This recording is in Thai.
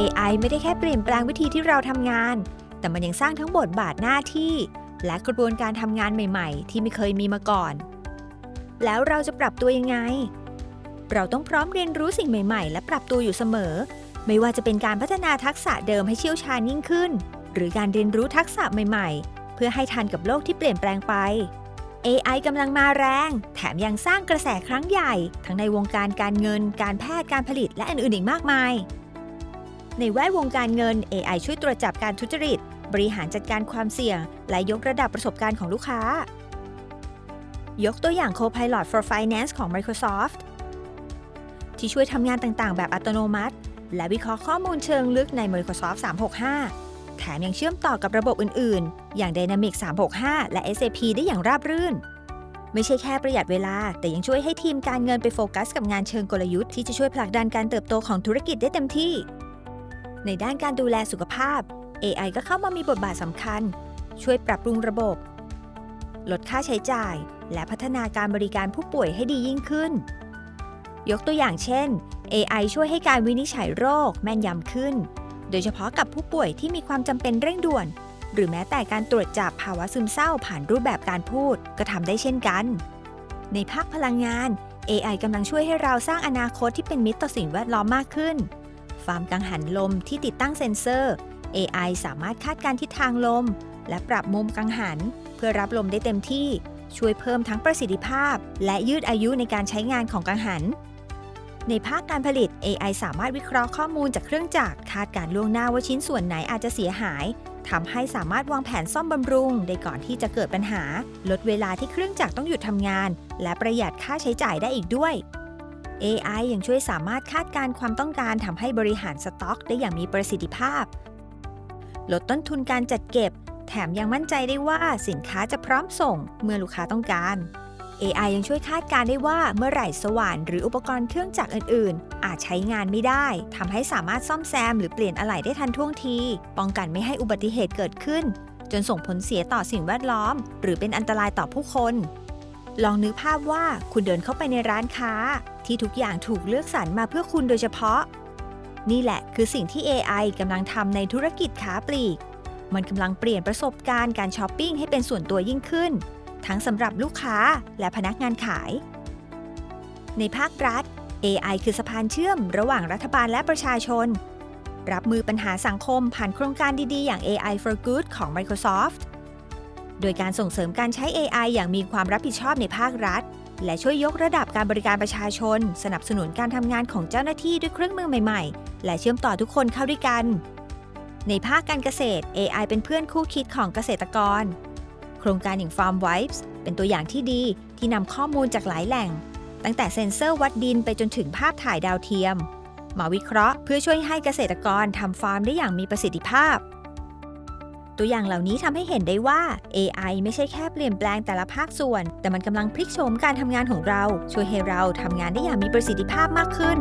AI ไม่ได้แค่เปลี่ยนแปลงวิธีที่เราทำงาน แต่มันยังสร้างทั้งบทบาทหน้าที่ และกระบวนการทำงานใหม่ ๆ ที่ไม่เคยมีมาก่อน แล้วเราจะปรับตัวยังไง เราต้องพร้อมเรียนรู้สิ่งใหม่ ๆ และปรับตัวอยู่เสมอ ไม่ว่าจะเป็นการพัฒนาทักษะเดิมให้เชี่ยวชาญยิ่งขึ้น หรือการเรียนรู้ทักษะใหม่ ๆ เพื่อให้ทันกับโลกที่เปลี่ยนแปลงไป AI กำลังมาแรง แถมยังสร้างกระแสครั้งใหญ่ ทั้งในวงการการเงิน การแพทย์ การผลิต และอื่นๆอีกมากมาย ในแวดวงการเงิน AI ช่วยตรวจจับการทุจริต บริหารจัดการความเสี่ยง และยกระดับประสบการณ์ของลูกค้า ยกตัวอย่าง Copilot for Finance ของ Microsoft ที่ช่วยทำงานต่างๆ แบบอัตโนมัติ และวิเคราะห์ข้อมูลเชิงลึกใน Microsoft 365 แถมยังเชื่อมต่อกับระบบอื่น ๆ อย่าง Dynamics 365 และ SAP ได้อย่างราบรื่น ไม่ใช่แค่ประหยัดเวลา แต่ยังช่วยให้ทีมการเงินไปโฟกัสกับงานเชิงกลยุทธ์ที่จะช่วยผลักดันการเติบโตของธุรกิจได้เต็มที่ ในด้านการดูแลสุขภาพ AI ก็เข้ามามีบทบาทสำคัญ ช่วยปรับปรุงระบบ ลดค่าใช้จ่าย และพัฒนาการบริการผู้ป่วยให้ดียิ่งขึ้น ยกตัวอย่างเช่น AI ช่วยให้การวินิจฉัยโรคแม่นยำขึ้น โดยเฉพาะกับผู้ป่วยที่มีความจำเป็นเร่งด่วน หรือแม้แต่การตรวจจับภาวะซึมเศร้าผ่านรูปแบบการพูดก็ทำได้เช่นกัน ในภาคพลังงาน AI กำลังช่วยให้เราสร้างอนาคตที่เป็นมิตรต่อสิ่งแวดล้อมมากขึ้น ฟาร์มกังหันลมที่ติดตั้งเซ็นเซอร์ AI สามารถคาดการณ์ทิศทางลม และปรับมุมกังหัน เพื่อรับลมได้เต็มที่ ช่วยเพิ่มทั้งประสิทธิภาพ และยืดอายุในการใช้งานของกังหัน ในภาคการผลิต AI สามารถวิเคราะห์ข้อมูลจากเครื่องจักรคาดการณ์ล่วงหน้าว่าชิ้นส่วนไหนอาจจะเสียหายทำให้สามารถวางแผนซ่อมบำรุง ได้ก่อนที่จะเกิดปัญหา ลดเวลาที่เครื่องจักรต้องหยุดทำงาน และประหยัดค่าใช้จ่ายได้อีกด้วย AI ยังช่วยสามารถคาดการณ์ความต้องการทำให้บริหารสต็อก ได้อย่างมีประสิทธิภาพ ลดต้นทุนการจัดเก็บ แถมยังมั่นใจได้ว่าสินค้าจะพร้อมส่งเมื่อลูกค้าต้องการ AI ยังช่วยคาดการณ์ได้ว่าเมื่อไหร่สว่านหรืออุปกรณ์เครื่องจักรอื่น ๆ อาจใช้งานไม่ได้ทำให้สามารถซ่อมแซมหรือเปลี่ยนอะไหล่ได้ทันท่วงที ป้องกันไม่ให้อุบัติเหตุเกิดขึ้น จนส่งผลเสียต่อสิ่งแวดล้อม หรือเป็นอันตรายต่อผู้คน ลองนึกภาพว่าคุณเดินเข้าไปในร้านค้า ที่ทุกอย่างถูกเลือกสรรมาเพื่อคุณโดยเฉพาะ นี่แหละคือสิ่งที่ AI กำลังทำในธุรกิจค้าปลีก มันกำลังเปลี่ยนประสบการณ์การช้อปปิ้งให้เป็นส่วนตัวยิ่งขึ้น ทั้งสำหรับลูกค้าและพนักงานขาย ในภาครัฐ AI คือสะพานเชื่อมระหว่างรัฐบาลและประชาชน รับมือปัญหาสังคมผ่านโครงการดีๆ อย่าง AI for Good ของ Microsoft โดยการส่งเสริมการใช้ AI อย่างมีความรับผิดชอบในภาครัฐ และช่วยยกระดับการบริการประชาชน สนับสนุนการทำงานของเจ้าหน้าที่ด้วยเครื่องมือใหม่ๆ และเชื่อมต่อทุกคนเข้าด้วยกัน ในภาคการเกษตร AI เป็นเพื่อนคู่คิดของเกษตรกร โครงการอย่าง Farm Vibes เป็นตัวอย่างที่ดีที่นำข้อมูลจากหลายแหล่ง ตั้งแต่เซ็นเซอร์วัดดินไปจนถึงภาพถ่ายดาวเทียม มาวิเคราะห์เพื่อช่วยให้เกษตรกรทำฟาร์มได้อย่างมีประสิทธิภาพ ตัวอย่างเหล่านี้ทำให้เห็นได้ว่า AI ไม่ใช่แค่เปลี่ยนแปลงแต่ละภาคส่วน แต่มันกำลังพลิกโฉมการทำงานของเรา ช่วยให้เราทำงานได้อย่างมีประสิทธิภาพมากขึ้น